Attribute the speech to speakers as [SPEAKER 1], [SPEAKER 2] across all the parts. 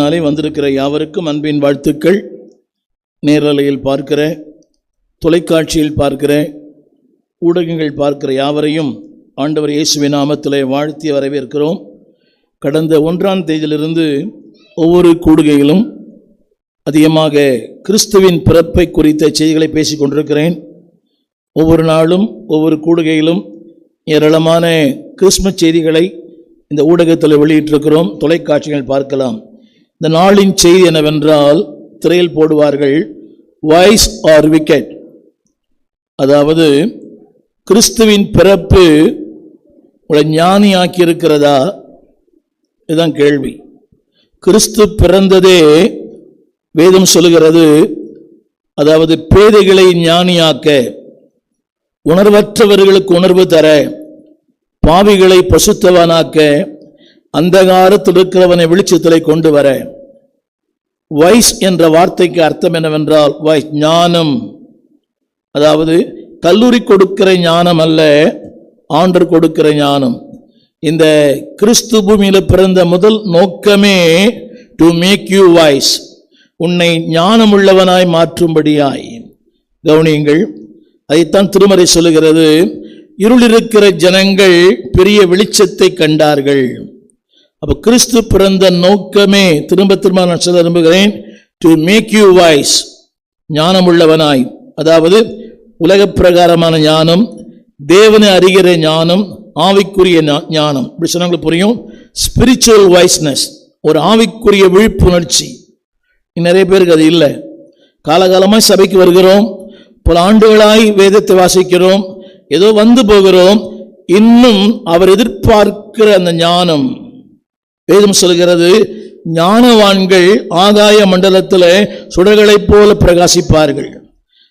[SPEAKER 1] நாளை வந்திருக்கிற யாவருக்கும் அன்பின் வாழ்த்துக்கள். நேரலையில் பார்க்கிற தொலைக்காட்சியில் பார்க்கிற ஊடகங்கள் பார்க்கிற யாவரையும் ஆண்டவர் இயேசுவின் நாமத்திலே வாழ்த்தி வரவேற்கிறோம். கடந்த ஒன்றாம் தேதியிலிருந்து ஒவ்வொரு கூடுகையிலும் அதிகமாக கிறிஸ்துவின் பிறப்பை குறித்த செய்திகளை பேசிக் கொண்டிருக்கிறேன். ஒவ்வொரு நாளும் ஒவ்வொரு கூடுகையிலும் ஏராளமான கிறிஸ்மஸ் செய்திகளை இந்த ஊடகத்தில் வெளியிட்டிருக்கிறோம். தொலைக்காட்சிகள் பார்க்கலாம். இந்த நாளின் செய்தி என்னவென்றால் திரையில் போடுவார்கள் வாய்ஸ் ஆர் விக்கெட் அதாவது கிறிஸ்துவின் பிறப்பு உங்களை ஞானியாக்கி இருக்கிறதா இதுதான் கேள்வி. கிறிஸ்து பிறந்ததே வேதம் சொல்லுகிறது. அதாவது பேதைகளை ஞானியாக்க உணர்வற்றவர்களுக்கு உணர்வு தர பாவிகளை பசுத்தவனாக்க அந்தகாரத்தில் இருக்கிறவனை வெளிச்சத்திலே கொண்டு வர வைஸ் என்ற வார்த்தைக்கு அர்த்தம் என்னவென்றால் வைஸ் ஞானம். அதாவது கல்லூரி கொடுக்கிற ஞானம் அல்ல ஆண்டர் கொடுக்கிற ஞானம். இந்த கிறிஸ்து பூமியில் பிறந்த முதல் நோக்கமே டு மேக் யூ வாய்ஸ் உன்னை ஞானமுள்ளவனாய் மாற்றும்படியாய். கவனியுங்கள் அதைத்தான் திருமறை சொல்லுகிறது. இருளிருக்கிற ஜனங்கள் பெரிய வெளிச்சத்தை கண்டார்கள். அப்ப கிறிஸ்து பிறந்த நோக்கமே திரும்ப திரும்ப நான் சொல்ல விரும்புகிறேன் டு மேக் யூ வாய்ஸ் ஞானமுள்ளவனாய். அதாவது உலக பிரகாரமான ஞானம் தேவனை அறிகிற ஞானம் ஆவிக்குரிய ஞா- ஞானம். இப்படி சொன்னாங்களுக்கு புரியும்? ஸ்பிரிச்சுவல் வாய்ஸ்னஸ் ஒரு ஆவிக்குரிய விழிப்புணர்ச்சி. நிறைய பேருக்கு அது இல்லை. காலகாலமாய் சபைக்கு வருகிறோம் பல ஆண்டுகளாய் வேதத்தை வாசிக்கிறோம் ஏதோ வந்து போகிறோம் இன்னும் அவர் எதிர்பார்க்கிற அந்த ஞானம் வேதம் சொல்கிறது ஞானவான்கள் ஆகாய மண்டலத்தில் சுடர்களைப் போல பிரகாசிப்பார்கள்.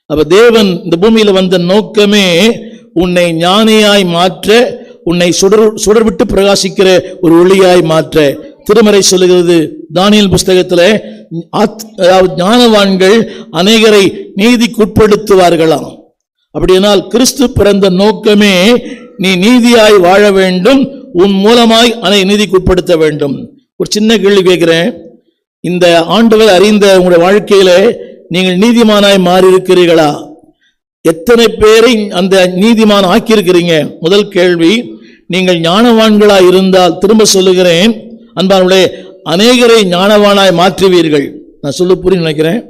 [SPEAKER 1] அப்ப தேவன் இந்த பூமியில வந்த நோக்கமே உன்னை ஞானியாய் மாற்ற உன்னை சுடர் சுடர் விட்டு பிரகாசிக்கிற ஒரு ஒளியாய் மாற்ற. திருமறை சொல்லுகிறது தானியல் புஸ்தகத்தில் ஆத்- அதாவது ஞானவான்கள் அநேகரை நீதிக்குட்படுத்துவார்களாம். அப்படியானால் கிறிஸ்து பிறந்த நோக்கமே நீ நீதியாய் வாழ வேண்டும் உன் மூலமாய் அதை நீதிக்குட்படுத்த வேண்டும். ஒரு சின்ன கேள்வி கேட்கிறேன். இந்த ஆண்டுகள் அறிந்த உங்களுடைய வாழ்க்கையில நீங்கள் நீதிமானாய் மாறி இருக்கிறீர்களா எத்தனை பேரை அந்த நீதிமான் ஆக்கியிருக்கிறீங்க? முதல் கேள்வி நீங்கள் ஞானவான்களாய் இருந்தால் திரும்ப சொல்லுகிறேன். அன்பானுடைய அநேகரை ஞானவானாய் மாற்றுவீர்கள். நான் சொல்ல புரிய நினைக்கிறேன்.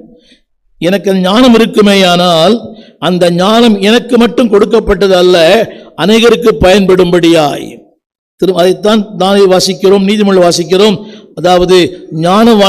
[SPEAKER 1] எனக்கு ஞானம் இருக்குமேயானால் அந்த ஞானம் எனக்கு மட்டும் கொடுக்கப்பட்டது அல்ல அநேகருக்கு பயன்படும்படியாய். திரு அதைத்தான் தானே வாசிக்கிறோம் நீதிமொழி வாசிக்கிறோம். அதாவது ஞானவான்